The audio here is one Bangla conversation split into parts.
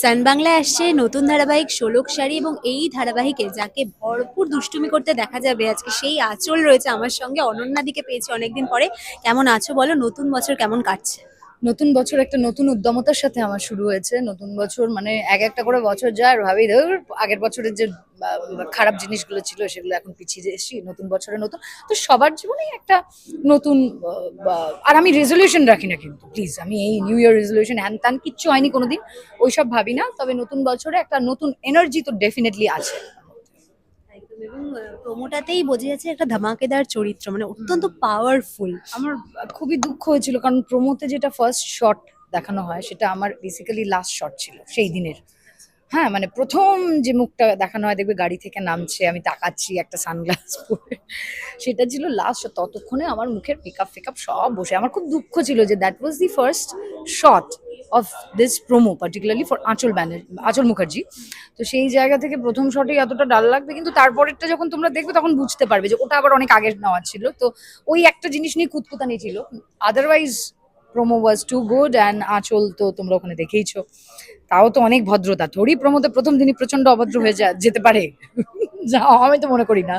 সান বাংলা আসছে নতুন ধারাবাহিক ষোলক শাড়ি এবং এই ধারাবাহিকে যাকে ভরপুর দুষ্টুমি করতে দেখা যাবে, আজকে সেই আঁচল রয়েছে আমার সঙ্গে। অনন্যাদিকে পেয়েছে অনেকদিন পরে। কেমন আছো বলো? নতুন বছর কেমন কাটছে? নতুন বছর একটা নতুন উদ্যমতার সাথে আমার শুরু হয়েছে। নতুন বছর মানে এক একটা করে বছর যায় আর ভাবি, ধর, আগের বছরের যে খারাপ জিনিসগুলো ছিল সেগুলো এখন পিছিয়ে এসেছি, নতুন বছরে নতুন। তো সবার জীবনেই একটা নতুন আর আমি রেজলিউশন রাখি না কিন্তু প্লিজ আমি এই নিউ ইয়ার রেজলিউশন হ্যান ত্যান কিচ্ছু হয়নি কোনোদিন, ওইসব ভাবি না। তবে নতুন বছরে একটা নতুন এনার্জি তো ডেফিনেটলি আছে। এবং প্রোমোটাতেই বোঝা যাচ্ছে একটা ধামাকেদার চরিত্র মানে অত্যন্ত পাওয়ারফুল আমার খুবই দুঃখ হয়েছিল কারণ প্রোমোতে যেটা ফার্স্ট শট দেখানো হয় সেটা আমার বেসিক্যালি লাস্ট শট ছিল সেই দিনের। হ্যাঁ মানে প্রথম যে মুখটা দেখানো হয়, দেখবে গাড়ি থেকে নামছে, আমি তাকাচ্ছি একটা সানগ্লাস পরে। সেটা ছিল লাস্ট ততক্ষণে আমার মুখের পিকআপ ফিকআপ সব বসে। আমার খুব দুঃখ ছিল যে that was the first shot of this promo particularly for Anchal banner Anchal Mukherjee. তো সেই জায়গা থেকে প্রথম শটে এতটা ডাল লাগবে, কিন্তু তারপরেরটা যখন তোমরা দেখবে, তখন বুঝতে পারবে যে ওটা আবার অনেক আগের নেওয়া ছিল। তো ওই একটা জিনিস নিয়ে কুতকুতানি ছিল। Otherwise promo was too good and Anchal তো তোমরা ওখানে দেখেইছ। তাও তো অনেক ভদ্রতা। থোড়ি প্রমোতে প্রথম দিনই প্রচণ্ড অভদ্র হয়ে যেতে পারে। যা আমি তো মনে করি না।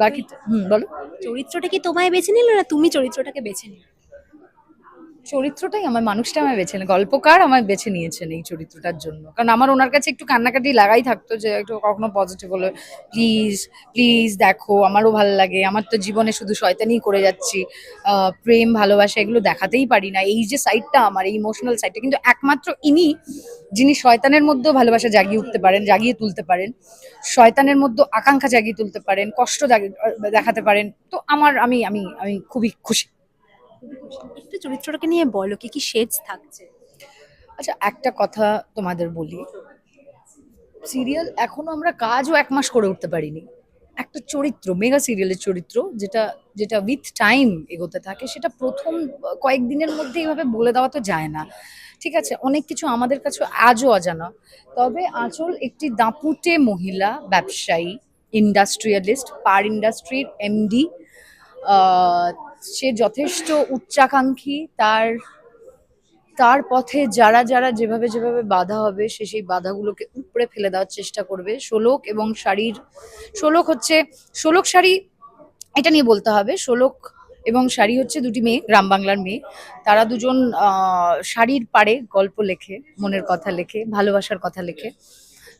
বাকি হুম, বলো। চরিত্রটা কি তোমায় বেছে নিল না তুমি চরিত্রটাকে বেছে নিলে? চরিত্রটাই আমার মানুষটা আমায় বেছে নেয় গল্পকার আমায় বেছে নিয়েছেন এই চরিত্রটার জন্য। কারণ আমার ওনার কাছে একটু কান্নাকাটি লাগাই থাকতো যে একটু কখনো পজিটিভ হলো। প্লিজ প্লিজ দেখো, আমারও ভালো লাগে। আমার তো জীবনে শুধু শয়তানি করে যাচ্ছি। প্রেম, ভালোবাসা এগুলো দেখাতেই পারি না। এই যে সাইডটা আমার, এই ইমোশনাল সাইডটা কিন্তু একমাত্র ইনি, যিনি শয়তানের মধ্যেও ভালোবাসা জাগিয়ে উঠতে পারেন, জাগিয়ে তুলতে পারেন। শয়তানের মধ্যে আকাঙ্ক্ষা জাগিয়ে তুলতে পারেন, কষ্ট দেখাতে পারেন। তো আমার, আমি আমি আমি খুবই খুশি। একটু চরিত্রটাকে নিয়ে বলো, কি কি শেডস থাকছে? আচ্ছা একটা কথা তোমাদের বলি। সিরিয়াল এখনও আমরা কাজও এক মাস করে উঠতে পারিনি। একটা চরিত্র মেগা সিরিয়ালের চরিত্র, যেটা যেটা উইথ টাইম এগোতে থাকে, সেটা প্রথম কয়েকদিনের মধ্যে এইভাবে বলে দেওয়া তো যায় না। ঠিক আছে, অনেক কিছু আমাদের কাছে আজও অজানা। তবে আঁচল একটি দাপুটে মহিলা ব্যবসায়ী ইন্ডাস্ট্রিয়ালিস্ট পার ইন্ডাস্ট্রির এমডি সে যথেষ্ট উচ্চাকাঙ্ক্ষী। তার তার পথে যারা যারা যেভাবে যেভাবে বাধা হবে, সে সেই বাধাগুলোকে উপড়ে ফেলে দেওয়ার চেষ্টা করবে। শোলক এবং শাড়ির শোলক হচ্ছে শোলক শাড়ি, এটা নিয়ে বলতে হবে শোলক এবং শাড়ি হচ্ছে দুটি মেয়ে, গ্রাম বাংলার মেয়ে। তারা দুজন শাড়ির পাড়ে গল্প লেখে, মনের কথা লেখে, ভালোবাসার কথা লেখে।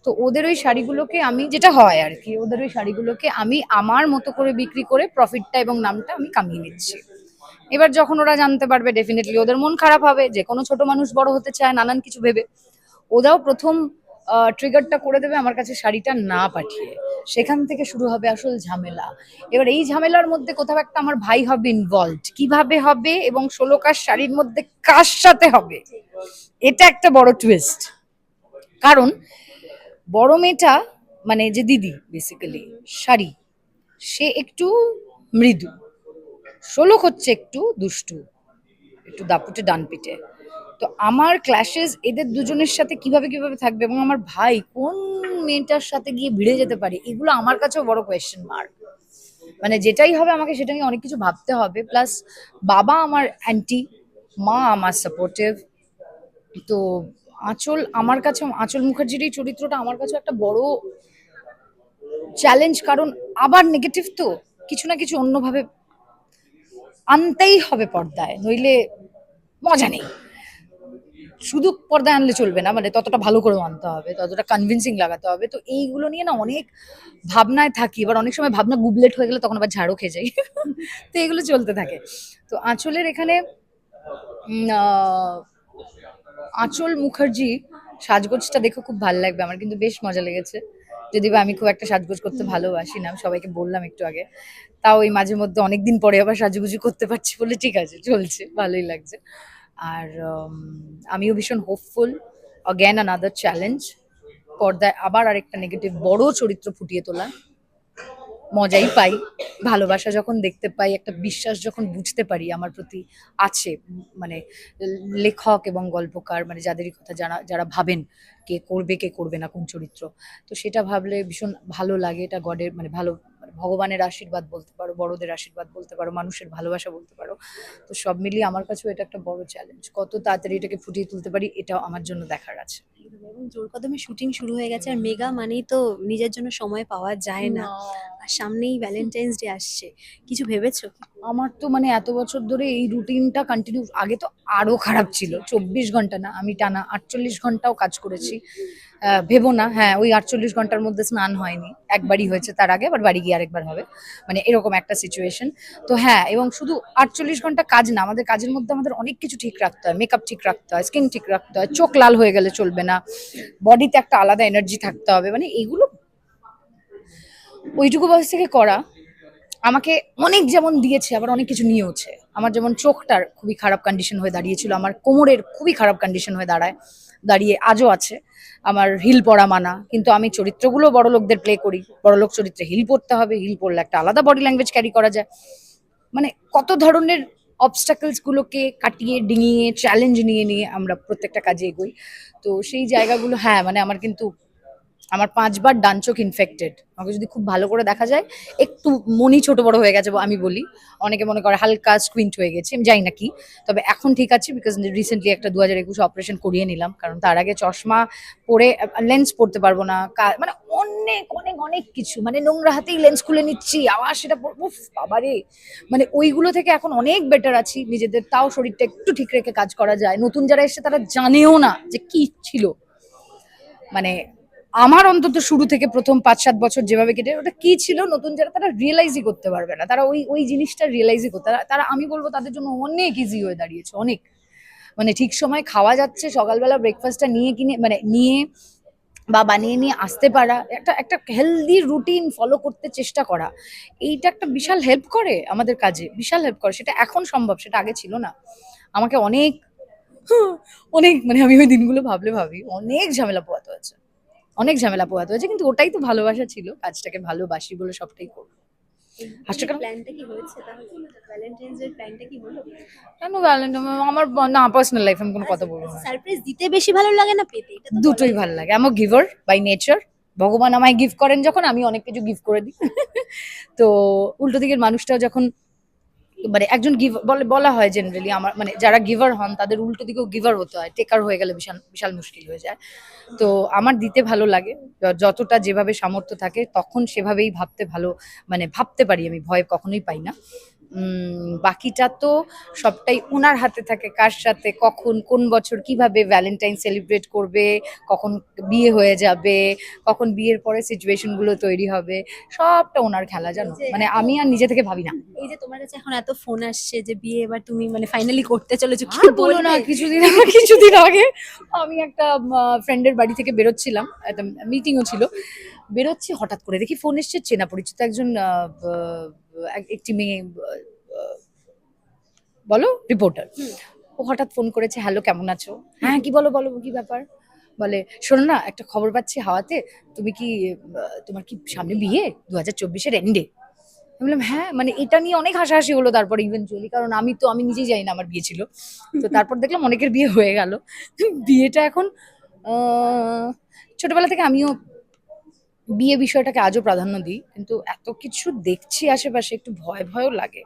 তো ওদের ওই শাড়িগুলোকে আমি, যেটা হয় আর কি, ওদের ওই শাড়িগুলোকে আমি আমার মতো করে বিক্রি করে প্রফিটটা এবং নামটা আমি কামিয়ে নিচ্ছি। এবার যখন ওরা জানতে পারবে ডেফিনেটলি ওদের মন খারাপ হবে, যে কোনো ছোট মানুষ বড় হতে চায়, নানান কিছু ভেবে, ওরাও প্রথম ট্রিগারটা করে দেবে আমার কাছে শাড়িটা না পাঠিয়ে। সেখান থেকে শুরু হবে আসল ঝামেলা। এবার এই ঝামেলার মধ্যে কোথাও একটা আমার ভাই হবে ইনভলভড কীভাবে হবে এবং ষোলোকার শাড়ির মধ্যে কার সাথে হবে? এটা একটা বড় টুইস্ট কারণ বড় মেয়েটা মানে যে দিদি বেসিক্যালি শাড়ি, সে একটু মৃদু। ষোলক হচ্ছে একটু দুষ্টু, একটু দাপুটে ডান পিটে তো আমার ক্ল্যাশেস এদের দুজনের সাথে কীভাবে কীভাবে থাকবে এবং আমার ভাই কোন মেয়েটার সাথে গিয়ে ভিড়ে যেতে পারে, এগুলো আমার কাছেও বড় কোয়েশ্চেন মার্ক মানে যেটাই হবে আমাকে সেটা নিয়ে অনেক কিছু ভাবতে হবে। প্লাস বাবা আমার অ্যান্টি মা আমার সাপোর্টিভ তো আঁচল আমার কাছে, আঁচল মুখার্জির এই চরিত্রটা আমার কাছে একটা বড় চ্যালেঞ্জ কারণ আবার নেগেটিভ তো, কিছু না কিছু অন্যভাবে আনতেই হবে পর্দায়, নইলে মজা নেই। শুধু পর্দায় আনলে চলবে না মানে ততটা ভালো করে আনতে হবে, ততটা কনভিনসিং লাগাতে হবে, তো এইগুলো নিয়ে না অনেক ভাবনায় থাকি, এবার অনেক সময় ভাবনা গুবলেট হয়ে গেলে তখন আবার ঝাড়ও খেয়ে যাই, তো এগুলো চলতে থাকে। তো আঁচলের এখানে আঁচল মুখার্জি সাজগোজটা দেখে খুব ভালো লাগবে, আমার কিন্তু বেশ মজা লেগেছে। যদি বা আমি খুব একটা সাজগোজ করতে ভালোবাসি না সবাইকে বললাম একটু আগে। তাও এই মাঝে মধ্যে অনেকদিন পরে আবার সাজুগুজু করতে পারছি বলে ঠিক আছে, চলছে, ভালোই লাগছে। আর আমিও ভীষণ হোপফুল অ্যাগেন আনাদার চ্যালেঞ্জ পর্দায় আবার আরেকটা নেগেটিভ বড় চরিত্র ফুটিয়ে তোলা। মজাই পাই। ভালোবাসা যখন দেখতে পাই একটা বিশ্বাস যখন বুঝতে পারি আমার প্রতি আছে মানে লেখক এবং গল্পকার মানে যাদেরই কথা যারা যারা ভাবেন কে করবে কে করবে না কোন চরিত্র। তো সেটা ভাবলে ভীষণ ভালো লাগে এটা গডের মানে ভালো মানে ভগবানের আশীর্বাদ বলতে পারো বড়দের আশীর্বাদ বলতে পারো মানুষের ভালোবাসা বলতে পারো। তো সব মিলিয়ে আমার কাছেও এটা একটা বড় চ্যালেঞ্জ কত তাড়াতাড়ি এটাকে ফুটিয়ে তুলতে পারি এটাও আমার জন্য দেখার আছে। এবং জোর কদমে শুটিং শুরু হয়ে গেছে আর মেগা মানেই তো নিজের জন্য সময় পাওয়া যায় না। আর সামনেই ভ্যালেন্টাইন্স ডে আসছে। কিছু ভেবেছো আমার তো মানে এত বছর ধরে এই রুটিনটা কন্টিনিউ আগে তো আরও খারাপ ছিল। চব্বিশ ঘণ্টা না, আমি টানা আটচল্লিশ ঘন্টাও কাজ করেছি। ভেবো না হ্যাঁ ওই আটচল্লিশ ঘণ্টার মধ্যে স্নান হয়নি। একবারই হয়েছে তার আগে আবার বাড়ি গিয়ে আরেকবার হবে। মানে এরকম একটা সিচুয়েশন তো হ্যাঁ এবং শুধু আটচল্লিশ ঘণ্টা কাজ না, আমাদের কাজের মধ্যে আমাদের অনেক কিছু ঠিক রাখতে হয়। মেকআপ ঠিক রাখতে হয় স্কিন ঠিক রাখতে হয়, চোখ লাল হয়ে গেলে চলবে না। বডিতে একটা আলাদা এনার্জি থাকতে হবে। মানে এগুলো ওইটুকু বয়স থেকে করা, আমাকে অনেক যেমন দিয়েছে, আবার অনেক কিছু নিয়েওছে। আমার যেমন চোখটার খুবই খারাপ কন্ডিশন হয়ে দাঁড়িয়েছিল, আমার কোমরের খুবই খারাপ কন্ডিশন হয়ে দাঁড়ায়, দাঁড়িয়ে আজও আছে। আমার হিল পরা মানা, কিন্তু আমি চরিত্রগুলো বড় লোকদের প্লে করি। বড় লোক চরিত্রে হিল পরতে হবে, হিল পরলে একটা আলাদা বডি ল্যাঙ্গুয়েজ ক্যারি করা যায়। মানে কত ধরনের অবস্টাকলসগুলোকে কাটিয়ে, ডিঙিয়ে চ্যালেঞ্জ নিয়ে নিয়ে আমরা প্রত্যেকটা কাজে এগোই। তো সেই জায়গাগুলো হ্যাঁ মানে আমার কিন্তু আমার পাঁচবার ডান চোখ ইনফেক্টেড আমাকে যদি খুব ভালো করে দেখা যায়, একটু মনি ছোট বড় হয়ে গেছে, আমি বলি। অনেকে মনে করে হালকা স্কুইন্ট হয়ে গেছে, আমি জানি না কি। তবে এখন ঠিক আছে বিকজ রিসেন্টলি একটা দু হাজার একুশে অপারেশন করিয়ে নিলাম, কারণ তার আগে চশমা পরে লেন্স পড়তে পারব না মানে অনেক অনেক অনেক কিছু। মানে নোংরা হাতেই লেন্স খুলে নিচ্ছি, আবার সেটা উফ, বাবারে! মানে ওইগুলো থেকে এখন অনেক বেটার আছি, নিজেদের তাও শরীরটা একটু ঠিক রেখে কাজ করা যায়। নতুন যারা এসে তারা জানেও না যে কি ছিল। মানে আমার অন্তত শুরু থেকে প্রথম পাঁচ, সাত বছর যেভাবে কেটে, ওটা কি ছিল? নতুন যারা, তারা রিয়েলাইজই করতে পারবে না। তারা ওই ওই জিনিসটা রিয়েলাইজই করতে তারা- আমি বলব তাদের জন্য অনেক ইজি হয়ে দাঁড়িয়েছে, অনেক। মানে ঠিক সময় খাওয়া যাচ্ছে, সকালবেলা ব্রেকফাস্টটা নিয়ে কিনে মানে নিয়ে বা বানিয়ে নিয়ে আসতে পারা। একটা একটা হেলদি রুটিন ফলো করতে চেষ্টা করা। এইটা একটা বিশাল হেল্প করে আমাদের কাজে, বিশাল হেল্প করে। সেটা এখন সম্ভব, সেটা আগে ছিল না। আমাকে অনেক অনেক মানে আমি ওই দিনগুলো ভাবলে ভাবি, অনেক ঝামেলা পোয়াতে হয়েছে। অনেক ঝামেলা পোয়াতে হয়েছে কিন্তু ওটাই তো ভালোবাসা ছিল কাজটাকে ভালোবাসি বলে সবটাই করব। আমার না পার্সোনাল লাইফ আমি কোনো কথা বলব না। সারপ্রাইজ দিতে বেশি ভালো লাগে না পেতে? দুটোই ভালো লাগে। আমার গিভার বাই নেচার ভগবান আমায় গিফট করেন যখন আমি অনেক কিছু গিফট করে দিই। তো উল্টো দিকের মানুষটাও যখন মানে একজন বলে, বলা হয় জেনারেলি আমার মানে যারা গিভার হন, তাদের উল্টো দিকেও গিভার হতে হয় টেকার হয়ে গেলে বিশাল বিশাল মুশকিল হয়ে যায়। তো আমার দিতে ভালো লাগে যতটা যেভাবে সামর্থ্য থাকে, তখন সেভাবেই ভাবতে ভালো মানে ভাবতে পারি আমি, ভয় কখনোই পাই না। বাকিটা তো সবটাই ওনার হাতে থাকে কার সাথে কখন কোন বছর কীভাবে ভ্যালেন্টাইন সেলিব্রেট করবে কখন বিয়ে হয়ে যাবে কখন বিয়ের পরে সিচুয়েশনগুলো তৈরি হবে সবটা ওনার খেলা জানো? মানে আমি আর নিজে থেকে ভাবি না। এই যে তোমার কাছে এখন এত ফোন আসছে যে বিয়ে এবার তুমি মানে ফাইনালি করতে চলেছো কি বলো না কিছুদিন আগে কিছুদিন আগে আমি একটা ফ্রেন্ডের বাড়ি থেকে বেরোচ্ছিলাম একটা মিটিংও ছিল। বেরোচ্ছি হঠাৎ করে দেখি ফোন এসছে চেনা পরিচিত একজন একটি মেয়ে বলো রিপোর্টার ও হঠাৎ ফোন করেছে হ্যালো কেমন আছো? হ্যাঁ কি বলো বলো কি ব্যাপার? বলে শোনো না একটা খবর পাচ্ছি হাওয়াতে তুমি কি তোমার কি সামনে বিয়ে? দু হাজার চব্বিশের এন্ডে আমি বললাম হ্যাঁ মানে এটা নিয়ে অনেক হাসাহাসি হলো তারপর ইভেনচুয়ালি কারণ আমি তো আমি নিজেই জানি না আমার বিয়ে ছিল। তো তারপর দেখলাম অনেকের বিয়ে হয়ে গেল। বিয়েটা এখন আহ, ছোটবেলা থেকে আমিও বিয়ে বিষয়টাকে আজও প্রাধান্য দিই কিন্তু এত কিছু দেখছি আশেপাশে একটু ভয় ভয়ও লাগে।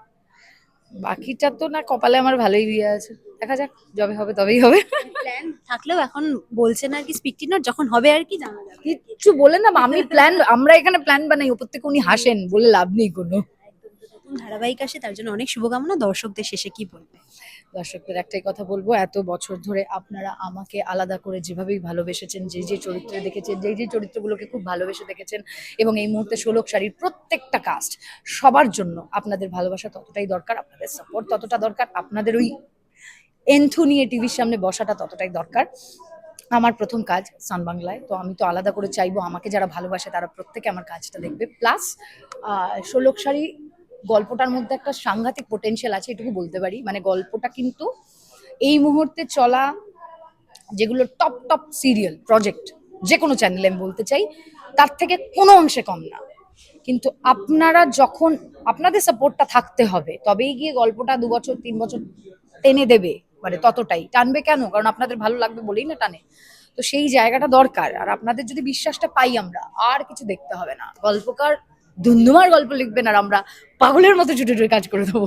বাকিটা তো না কপালে আমার ভালোই বিয়ে আছে। দেখা যাক যবে হবে তবেই হবে। প্ল্যান থাকলেও এখন বলছে না আর কি স্পিকটি নোট যখন হবে আর কি জানা যাবে। কিচ্ছু বলে না আমি প্ল্যান আমরা এখানে প্ল্যান বানাই ওপর থেকে উনি হাসেন বলে লাভ নেই কোনো। নতুন ধারাবাহিক আসে তার জন্য অনেক শুভকামনা দর্শকদের শেষে কি বলবে? দর্শকদের একটাই কথা বলব, এত বছর ধরে আপনারা আমাকে আলাদা করে যেভাবেই ভালোবেসেছেন, যে যে চরিত্রে দেখেছেন যেই যে চরিত্রগুলোকে খুব ভালোবেসে দেখেছেন এবং এই মুহূর্তে ষোলক শাড়ির প্রত্যেকটা কাস্ট সবার জন্য আপনাদের ভালোবাসা ততটাই দরকার, আপনাদের সাপোর্ট ততটা দরকার, আপনাদের ওই এন্থু নিয়ে টিভির সামনে বসাটা ততটাই দরকার। আমার প্রথম কাজ সান বাংলায়, তো আমি তো আলাদা করে চাইব আমাকে যারা ভালোবাসে তারা প্রত্যেকে আমার কাজটা দেখবে। প্লাস ষোলক শাড়ি গল্পটার মধ্যে একটা সাংঘাতিক পোটেনশিয়াল আছে, এটুকু বলতে পারি। মানে গল্পটা কিন্তু এই মুহূর্তে চলা যেগুলো টপ টপ সিরিয়াল প্রজেক্ট যে কোনো চ্যানেলে আমি বলতে চাই, তার থেকে কোনো অংশে কম না। কিন্তু আপনারা যখন, আপনাদের সাপোর্টটা থাকতে হবে, তবেই গিয়ে গল্পটা দু বছর, তিন বছর টেনে দেবে মানে ততটাই। টানবে কেন? কারণ আপনাদের ভালো লাগবে বলেই না টানে। তো সেই জায়গাটা দরকার। আর আপনাদের যদি বিশ্বাসটা পাই আমরা, আর কিছু দেখতে হবে না। গল্পকার ধুন্ধুমার গল্প লিখবেন আর আমরা পাগলের মতো ছুটে ছুটে কাজ করে দেবো।